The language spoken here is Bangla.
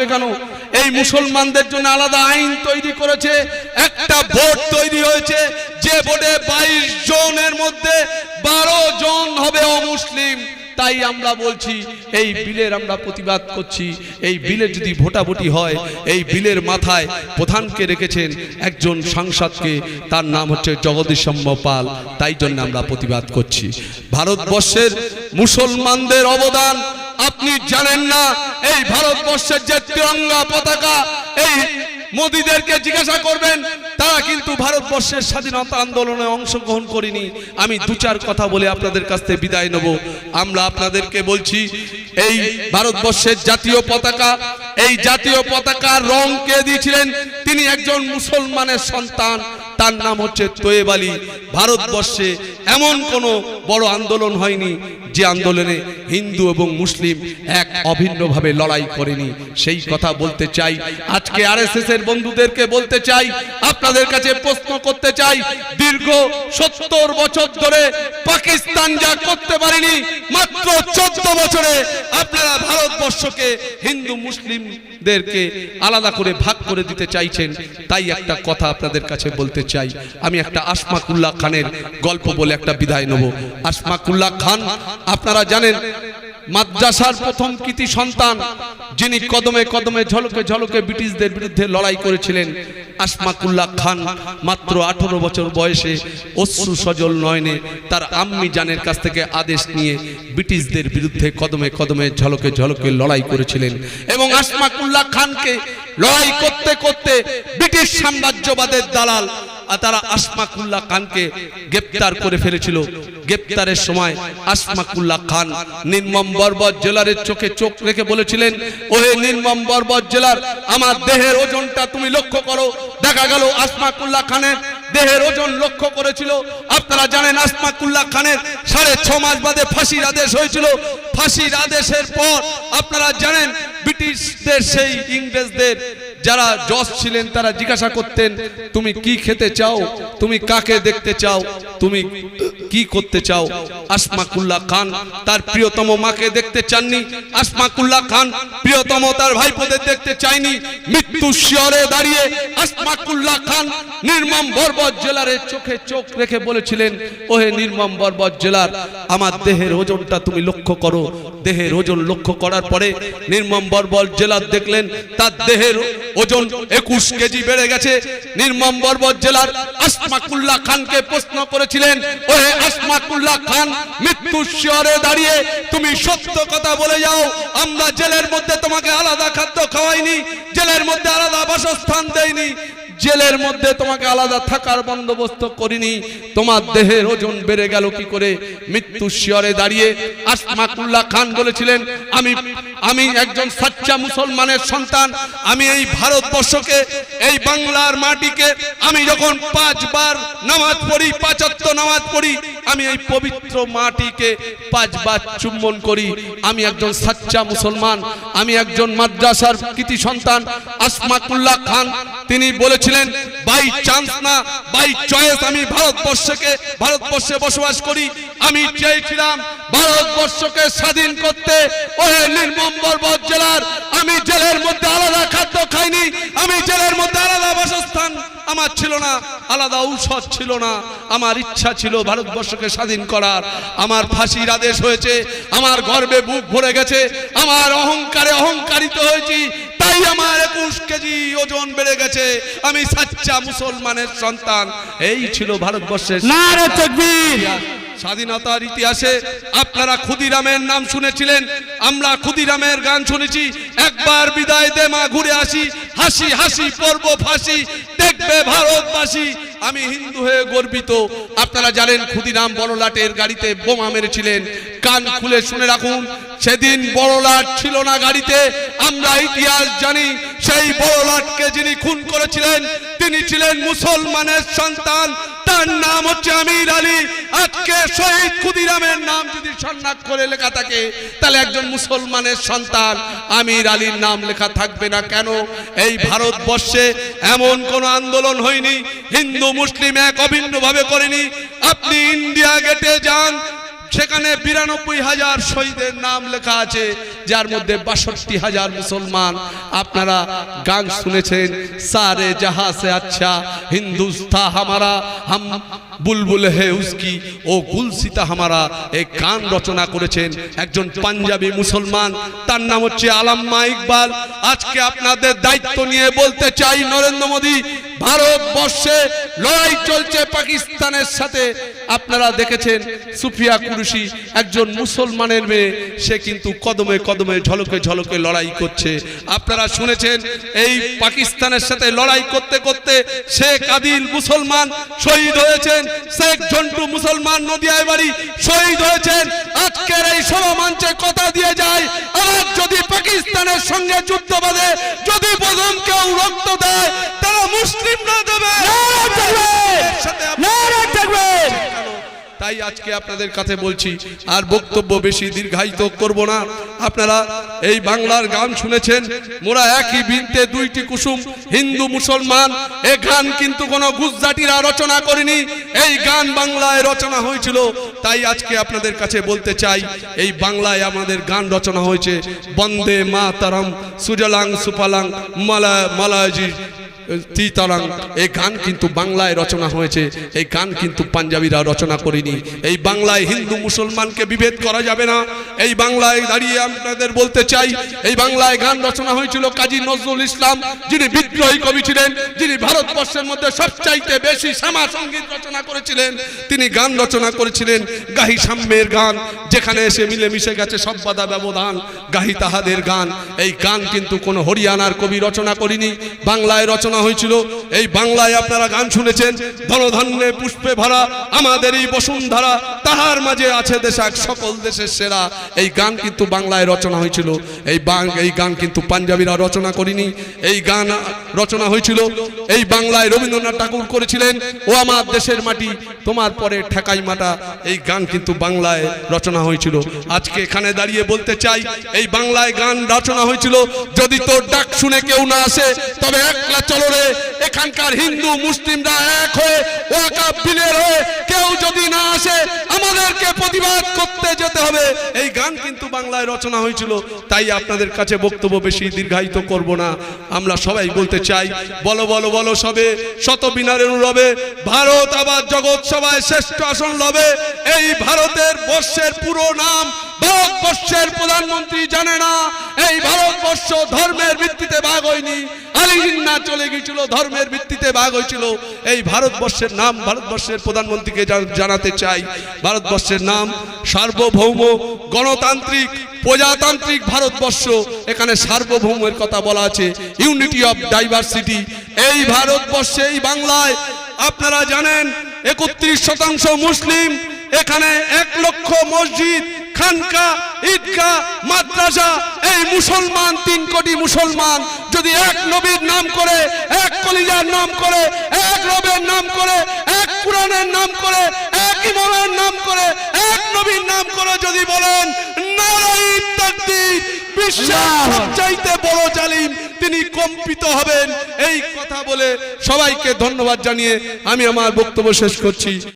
থাকবে কেন? এই মুসলমানদের জন্য আলাদা আইন তৈরি করেছে, একটা বোর্ড তৈরি হয়েছে, যে বোর্ডে বাইশ জনের মধ্যে বারো জন হবে অমুসলিম। তাই আমরা বলছি, এই বিলের আমরা প্রতিবাদ করছি। এই বিলে যদি ভোটাভুটি হয়, এই বিলের মাথায় প্রধানকে রেখেছেন একজন সাংসদকে, তার নাম হচ্ছে জগদীশ পাল। তাই জন্য আমরা প্রতিবাদ করছি। ভারতবর্ষের মুসলমানদের অবদান আপনি জানেন না, এই ভারতবর্ষের যে তিরঙ্গা পতাকা, এই মোদীদেরকে জিজ্ঞাসা করবেন, তারা কিন্তু ভারতবর্ষের স্বাধীনতা আন্দোলনে অংশগ্রহণ করিনি। আমি দু চার কথা বলে আপনাদের কাছ থেকে বিদায় নেব। আমরা আপনাদেরকে বলছি, এই ভারতবর্ষের জাতীয় পতাকা, এই জাতীয় পতাকার রং কে দিয়েছিলেন? তিনি একজন মুসলমানের সন্তান, তার নাম হচ্ছে তোয়েব আলী। ভারতবর্ষে এমন কোনো বড় আন্দোলন হয়নি। যে আন্দোলনে হিন্দু এবং মুসলিম এক অভিন্নভাবে লড়াই করেনি, সেই কথা বলতে চাই। আজকে আরএসএস এর বন্ধুদেরকে বলতে চাই, আপনাদের কাছে প্রশ্ন করতে চাই, দীর্ঘ সত্তর বছর ধরে পাকিস্তান যা করতে পারেনি, মাত্র চোদ্দ বছরে আপনারা ভারতবর্ষকে হিন্দু মুসলিমদেরকে আলাদা করে ভাগ করে দিতে চাইছেন, তাই একটা কথা আপনাদের কাছে বলতে চাই। আমি একটা আসমাকুল্লাহ খানের গল্প বলে একটা বিদায় নেব। আসমাকুল্লাহ খান আপনারা জানেন, মাদ্রাসার প্রথম কৃতি সন্তান যিনি কদমে কদমে, ঝলকে ঝলকে ব্রিটিশদের বিরুদ্ধে লড়াই করেছিলেন, আসমাকুল্লাহ খান, মাত্র আঠারো বছর বয়সে অশ্রু সজল নয়নে তার আম্মি জানের কাছ থেকে আদেশ নিয়ে ব্রিটিশদের বিরুদ্ধে কদমে কদমে, ঝলকে ঝলকে লড়াই করেছিলেন এবং আসমাকুল্লাহ খানকে লড়াই করতে করতে ব্রিটিশ সাম্রাজ্যবাদের দালাল তারা আসমাকুল্লাহ খানকে গ্রেপ্তার করে ফেলেছিল। গ্রেপ্তারের সময় আসমাকুল্লাহ খান নির্মম বর্বর জেলারের চোখে চোখ রেখে বলেছিলেন, ওহে নির্মম বর্বর জেলার, আমার দেহের ওজনটা তুমি লক্ষ্য করো। দেখা গেল আসমাকুল্লাহ খানের দেহের ওজন লক্ষ্য করেছিল। আপনারা জানেন আসমাকুল্লাহ খানের সাড়ে ছ মাস বাদে ফাঁসির আদেশ হয়েছিল। ফাঁসির আদেশের পর আপনারা জানেন ব্রিটিশদের সেই ইংরেজদের যারা জজ ছিলেন, তারা জিজ্ঞাসা করতেন, তুমি কি খেতে চাও? তুমি কাকে দেখতে চাও? তুমি কি করতে চাও? আসমাকুল্লাহ খান তার প্রিয়তম মাকে দেখতে চাননি। আসমাকুল্লাহ খান প্রিয়তম তার ভাইপোদের দেখতে চাইনি মৃত্যু শিয়রে দাঁড়িয়ে আসমাকুল্লাহ খান নির্মম বর্বর জেলারের চোখে চোখ রেখে বলেছিলেন, ওহে নির্মম বর্বর জেলার, আমার দেহের ওজনটা তুমি লক্ষ্য করো। দেহের ওজন লক্ষ্য করার পরে নির্মম বর্বর জেলার দেখলেন, তার দেহের ওজন একুশ কেজি বেড়ে গেছে। নির্মম বর্বর জেলার আসমাকুল্লাহ খানকে প্রশ্ন করেছিলেন ও আসমাকুল্লাহ খান, মৃত্যুর শিয়রে দাঁড়িয়ে তুমি সত্য কথা বলে যাও। আমরা জেলের মধ্যে তোমাকে আলাদা খাদ্য খাওয়াইনি, জেলের মধ্যে আলাদা বাসস্থান দেয়নি জেলের মধ্যে তোমাকে আলাদা থাকার বন্দোবস্ত করিনি। তোমার দেহের ওজন বেড়ে গেল কি করে? মৃত্যু শিয়রে দাঁড়িয়ে আসমাকুল্লাহ খান বলেছিলেন, আমি আমি একজন সাচ্চা মুসলমানের সন্তান। আমি এই ভারতবর্ষকে, এই বাংলার মাটিকে, আমি যখন পাঁচবার নামাজ পড়ি, পাঁচাত্তর নামাজ পড়ি আমি এই পবিত্র মাটিকে পাঁচবার চুম্বন করি। আমি একজন সাচ্চা মুসলমান, আমি একজন মাদ্রাসার কৃতি সন্তান আসমাকুল্লাহ খান। তিনি বলেছিলেন, বাই চান্স না, বাই চয়েস আমি ভারতবর্ষকে, ভারতবর্ষে বসবাস করি। আমি চেয়েছিলাম ভারতবর্ষকে স্বাধীন করতে। নির্মম বর্বর জেলার, আমি জেলের মধ্যে আলাদা খাদ্য খাইনি আমি জেলের মধ্যে আলাদা বাসস্থান আমার ছিল না আলাদা ঔষধ ছিল না। আমার ইচ্ছা ছিল ভারতবর্ষকে স্বাধীন করার। আমার ফাঁসির আদেশ হয়েছে আমার গর্বে বুক ভরে গেছে আমার অহংকারে অহংকারিত হয়েছি তাই আমার একুশ কেজি ওজন বেড়ে গেছে। আমি সাচ্চা মুসলমানের সন্তান এই ছিল ভারতবর্ষের স্বাধীনতার ইতিহাসে। আপনারা ক্ষুদিরামের নাম শুনেছিলেন আমরা ক্ষুদিরামের গান শুনেছি একবার বিদায় দে মা ঘুরে আসি হাসি হাসি, পর্ব ফাঁসি, দেখবে ভারতবাসী। আমি হিন্দু হয়ে গর্বিত। আপনারা জানেন ক্ষুদিরাম বড়লাটের গাড়িতে বোমা মেরেছিলেন। কান খুলে শুনে রাখুন, সেদিন বড়লাট ছিল না গাড়িতে। আমরা ইতিহাস জানি, সেই বড়লাটকে যিনি খুন করেছিলেন, তিনি ছিলেন মুসলমানের সন্তান। তার নাম হচ্ছে আমির আলী। আজকে শহীদ ক্ষুদিরামের নাম যদি সন্ন্যাস করে লেখা থাকে, তাহলে একজন মুসলমানের সন্তান আমির আলীর নাম লেখা থাকবে না কেন? এই ভারতবর্ষে এমন কোন আন্দোলন হয়নি, হিন্দু, মুসলিম এক অভিন্ন ভাবে করেনি। আপনি ইন্ডিয়া গেটে যান সেখানে বিরানব্বই হাজার শহীদের নাম লেখা আছে, যার মধ্যে বাষট্টি হাজার মুসলমান। আপনারা গান শুনেছেন, সারে জাহা সে আচ্ছা হিন্দুস্তা হামারা, হাম বুলবুল হে উসকি ও গুলসিতা হামারা, এই গান রচনা করেছেন একজন পাঞ্জাবি মুসলমান। তার নাম হচ্ছে আলাম্মা ইকবাল। আজকে আপনাদের দায়িত্ব নিয়ে বলতে চাই নরেন্দ্র মোদী ভারতবর্ষে লড়াই চলছে পাকিস্তানের সাথে। আপনারা দেখেছেন সুফিয়া কুরুশি একজন মুসলমানের মেয়ে, সে কিন্তু কদমে কদমে, ঝলকে ঝলকে লড়াই করছে। আপনারা শুনেছেন, এই পাকিস্তানের সাথে লড়াই করতে করতে শেখ আদিল মুসলমান শহীদ হয়েছেন, শেখ ঝন্টু মুসলমান নদিয়ায় বাড়ি শহীদ হয়েছেন। আজকের এই সভা মঞ্চে কথা দিয়ে যায় আর যদি পাকিস্তানের সঙ্গে যুদ্ধ বাঁধে, যদি প্রথম কেউ রক্ত দেয় মুসলিমরা দেবে। তাই আজকে আপনাদের কাছে বলছি আর বক্তব্য বেশি দীর্ঘায়িত করব না। আপনারা এই বাংলার গান শুনেছেন মোরা একই বৃন্তে দুইটি কুসুম হিন্দু মুসলমান এ গান কিন্তু কোনো গুজরাটিরা রচনা করেনি। এই গান বাংলায় রচনা হয়েছিল। তাই আজকে আপনাদের কাছে বলতে চাই এই বাংলায় আমাদের গান রচনা হয়েছে বন্দে মা তারম সুজলাং সুপালাং মালা মালাজি তিতারাং এই গান কিন্তু বাংলায় রচনা হয়েছে, এই গান কিন্তু পাঞ্জাবিরা রচনা করেনি। এই বাংলায় হিন্দু মুসলমানকে বিভেদ করা যাবে না। এই বাংলায় দাঁড়িয়ে আপনাদের বলতে চাই, এই বাংলায় গান রচনা হয়েছিল কাজী নজরুল ইসলাম, যিনি বিদ্রোহী কবি ছিলেন, যিনি ভারতবর্ষের মধ্যে সবচাইতে বেশি শ্যামা সংগীত রচনা করেছিলেন। তিনি গান রচনা করেছিলেন গাহি সাম্যের গান, যেখানে এসে মিলে মিশে গেছে সব বাধা ব্যবধান, গাহি তাহাদের গান। এই গান কিন্তু কোনো হরিয়ানার কবি রচনা করিনি, বাংলায় রচনা হয়েছিল, এই বাংলায় আপনারা গান শুনেছেন ধনধান্যে পুষ্পে ভরা, আমাদের এই বসুন্ধরা, তাহার মাঝে আছে দেশাক সকল দেশের সেরা। এই গান কিন্তু বাংলায় রচনা হয়েছিল। এই বাং, এই গান কিন্তু পাঞ্জাবিরা রচনা করিনি। এই গান রচনা হয়েছিল, এই বাংলায় রবীন্দ্রনাথ ঠাকুর করেছিলেন, ও আমার দেশের মাটি, তোমার পরে ঠেকাই মাটা। এই গান কিন্তু বাংলায় রচনা হয়েছিল। আজকে এখানে দাঁড়িয়ে বলতে চাই, এই বাংলায় গান রচনা হয়েছিল, যদি তোর ডাক শুনে কেউ না আসে, তবে একলা চলো রে এখানকার হিন্দু, মুসলিমরা এক হয়ে ওয়াকা বিলের হয়ে কেউ যদি না আসে, আমাদেরকে প্রতিবাদ করতে যেতে হবে। এই গান কিন্তু বাংলায় রচনা হয়েছিল, তাই আপনাদের কাছে বক্তব্য বেশি দীর্ঘায়িত করব না। আমরা সবাই বলতে চাই, বলো বলো বলো সবে শত বিনারের রবে ভারত আবার জগৎ সভায় শ্রেষ্ঠ আসন লবে। এই ভারতের বর্ষের পুরো নাম ভারতবর্ষের প্রধানমন্ত্রী জানে না, এই ভারতবর্ষ ধর্মের ভিত্তিতে ভাগ হয়নি। আলিহিন্না চলে গিয়েছিল, ধর্মের ভিত্তিতে ভাগ হয়েছিল। এই ভারতবর্ষের নাম ভারতবর্ষের প্রধানমন্ত্রীকে জানাতে চাই। ভারতবর্ষের নাম সার্বভৌম গণতান্ত্রিক, প্রজাতান্ত্রিক ভারতবর্ষ। এখানে সার্বভৌমের কথা বলা আছে। ইউনিটি অফ ডাইভার্সিটি এই ভারতবর্ষে, এই বাংলায় আপনারা জানেন, একত্রিশ শতাংশ মুসলিম। এখানে এক লক্ষ মসজিদ খানকা ঈদগা মাদ্রাসা এই মুসলমান তিন কোটি মুসলমান যদি এক নবীর নাম করে এক কলিজার নাম করে এক রবের নাম করে এক কোরআনের নাম করে এক ইমামের নাম করে এক নবীর নাম করে যদি বলেন নারায়ণ তাকবীর বিশ্বের সবচাইতে বড় জালিম তিনি কম্পিত হবেন। এই কথা বলে সবাইকে ধন্যবাদ জানিয়ে আমি আমার বক্তব্য শেষ করছি।